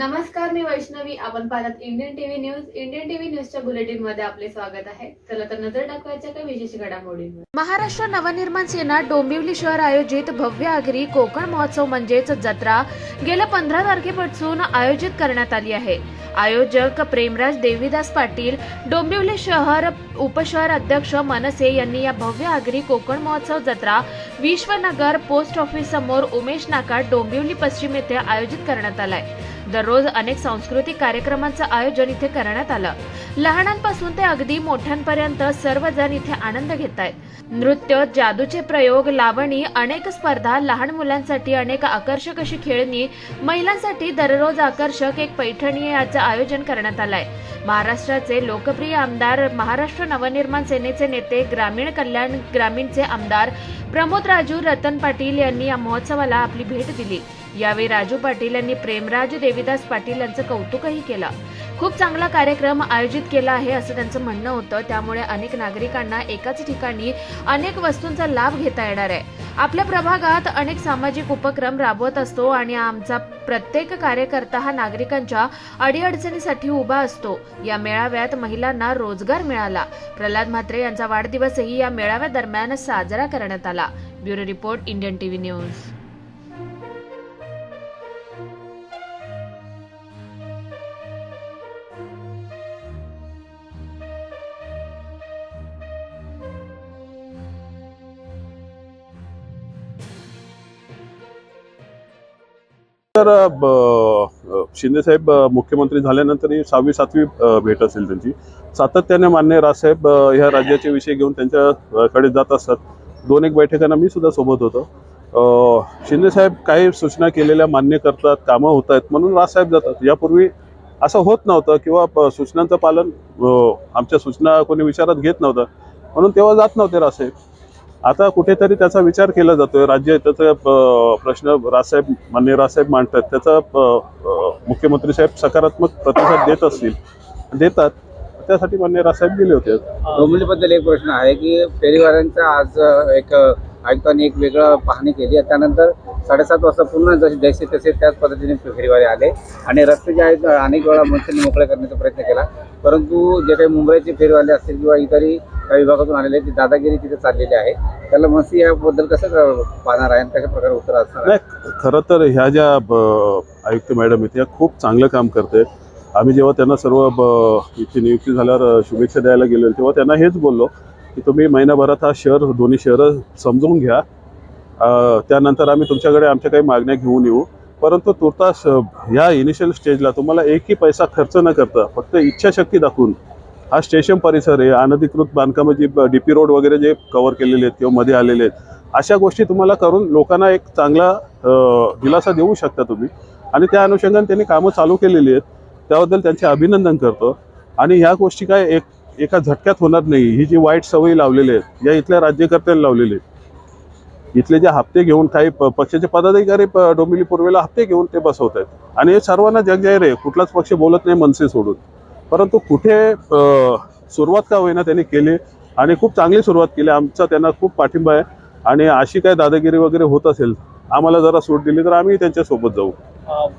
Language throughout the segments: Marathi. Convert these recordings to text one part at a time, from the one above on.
नमस्कार मी वैष्णवी. आपण पाहतात Indian TV news Indian TV न्यूजच्या बुलेटिनमध्ये आपले स्वागत आहे. चला तर नजर टाकवायच्या काही विशेष घडामोडींवर. महाराष्ट्र नवनिर्माण सेना डोंबिवली शहर आयोजित भव्य आगरी कोकण महोत्सव म्हणजेच जत्रा गेल्या पंधरा तारखेपासून आयोजित करण्यात आली आहे. आयोजक प्रेमराज देवीदास पाटील डोंबिवली शहर उपशहर अध्यक्ष मनसे यांनी या भव्य आगरी कोकण महोत्सव जत्रा विश्वनगर पोस्ट ऑफिस समोर उमेश नाका डोंबिवली पश्चिम येथे आयोजित करण्यात आलाय. दररोज अनेक सांस्कृतिक कार्यक्रमांचं आयोजन इथे करण्यात आलं. लहानांपासून ते अगदी मोठ्यांपर्यंत सर्वजण इथे आनंद घेत आहेत नृत्य जादूचे प्रयोग लावणी अनेक स्पर्धा लहान मुलांसाठी अनेक आकर्षक अशी खेळणी महिलांसाठी दररोज आकर्षक एक पैठणी याचं आयोजन करण्यात आलंय. महाराष्ट्राचे लोकप्रिय आमदार महाराष्ट्र नवनिर्माण सेनेचे नेते ग्रामीण कल्याण ग्रामीणचे आमदार प्रमोद राजू रतन पाटील यांनी या महोत्सवाला आपली भेट दिली. यावेळी राजू पाटील यांनी प्रेमराज देवीदास पाटील यांचं कौतुकही केलं. खूप चांगला कार्यक्रम आयोजित केला आहे असं त्यांचं म्हणणं होतं. त्यामुळे अनेक नागरिकांना एकाच ठिकाणी अनेक वस्तूंचा लाभ घेता येणार आहे. आपल्या प्रभागात अनेक सामाजिक उपक्रम राबवत असतो आणि आमचा प्रत्येक कार्यकर्ता हा नागरिकांच्या अडीअडचणीसाठी उभा असतो. या मेळाव्यात महिलांना रोजगार मिळाला. प्रल्हाद म्हात्रे यांचा वाढदिवसही या मेळाव्यादरम्यान साजरा करण्यात आला. Bureau report Indian TV news. तर शिंदे साहेब मुख्यमंत्री झाल्यानंतर ही सहावी सातवी भेट असेल त्यांची. सातत्याने मान्य राजसाहेब ह्या राज्याचे विषय घेऊन त्यांच्याकडे जात असतात दोन एक बैठकांना मी सुद्धा सोबत होतो. शिंदेसाहेब शिंदे साहेब काही सूचना केलेल्या मान्य करतात कामं होत आहेत म्हणून राजसाहेब जातात. यापूर्वी असं होत नव्हतं किंवा सूचनांचं पालन आमच्या सूचना कोणी विचारात घेत नव्हतं. म्हणून तेव्हा जात नव्हते राजसाहेब. आता कुठेतरी त्याचा विचार केला जातोय. राज्य त्याचा प- प्रश्न राजसाहेब मान्य राजसाहेब मांडतात. त्याचा प- मुख्यमंत्री साहेब सकारात्मक प्रतिसाद देत असतील. देतात. त्यासाठी मान्य रासाहेब गेले होते. डोंबिवलीबद्दल एक प्रश्न आहे की फेरीवाल्यांचा आज एक आयुक्तांनी एक वेगळं पाहणी केली आहे. त्यानंतर साडेसात वाजता पुन्हा जसे जैसे तसे त्याच पद्धतीने फेरीवाले आले. आणि रस्ते जे आहेत अनेक वेळा मनसेने मोकळे करण्याचा प्रयत्न केला. परंतु जे काही मुंबईचे फेरीवाले असतील किंवा इतरही काही विभागातून आलेले आहेत, दादागिरी तिथे चाललेली आहे त्याला मसी याबद्दल कसं पाहणार आहे आणि कशा प्रकारे उत्तर असणार खरं तर ह्या ज्या ब- आयुक्त मॅडम आहेत या खूप चांगलं काम करते आम्ही जेव्हा त्यांना सर्व ब- इथे नियुक्ती झाल्यावर शुभेच्छा द्यायला गेलो तेव्हा त्यांना हेच बोललो की तुम्ही महिनाभरात हा शहर दोन्ही शहरं समजून घ्या. त्यानंतर आम्ही तुमच्याकडे आमच्या काही मागण्या घेऊन येऊ. परंतु तुर्तास ह्या इनिशियल स्टेजला तुम्हाला एकही पैसा खर्च न करता फक्त इच्छाशक्ती दाखवून हा स्टेशन परिसर आहे. अनधिकृत बांधकामं जी डी पी रोड वगैरे जे कव्हर केलेले आहेत किंवा मध्ये आलेले आहेत अशा गोष्टी तुम्हाला करून लोकांना एक चांगला दिलासा देऊ शकता तुम्ही. आणि त्या अनुषंगाने त्यांनी कामं चालू केलेली आहेत. त्याबद्दल त्यांचे अभिनंदन करतो. आणि ह्या गोष्टी काय एक एका झटक्यात होणार नाही. ही जी वाईट सवयी लावलेली आहेत या इथल्या राज्यकर्त्यांनी लावलेली आहेत. इथले जे हप्ते घेऊन काही पक्षाचे पदाधिकारी डोंबिली डोंबिवली पूर्वेला हप्ते घेऊन ते बसवत आहेत. आणि हे सर्वांना जगजाहीर आहे. कुठलाच पक्ष बोलत नाही मनसे सोडून. परंतु कुठे सुरुवात का होईना त्यांनी केली आणि खूप चांगली सुरुवात केली. आमचा त्यांना खूप पाठिंबा आहे. आणि अशी काय दादागिरी वगैरे होत असेल आम्हाला जरा सूट दिली तर आम्ही त्यांच्यासोबत जाऊ.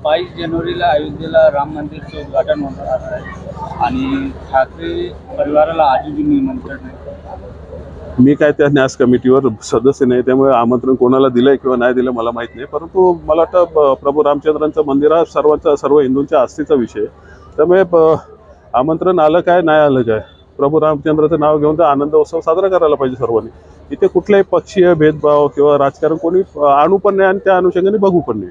बावीस जानेवारीला अयोध्येला राम मंदिरचं उद्घाटन होणार आहे. आणि ठाकरे परिवाराला आजही निमंत्रण आहे. मी काय त्या न्यास कमिटीवर सदस्य नाही त्यामुळे आमंत्रण कोणाला दिलंय किंवा नाही दिलं मला माहीत नाही. परंतु मला वाटतं प्रभू रामचंद्रांचं मंदिर हा सर्वांचा सर्व हिंदूंच्या आस्थेचा विषय. त्यामुळे आमंत्रण आलं काय नाही आलं काय? प्रभू रामचंद्राचं नाव घेऊन तर आनंद उत्सव साजरा करायला पाहिजे सर्वांनी. इथे कुठलाही पक्षीय भेदभाव किंवा राजकारण कोणी आणू पण नाही आणि त्या अनुषंगाने बघू पण नाही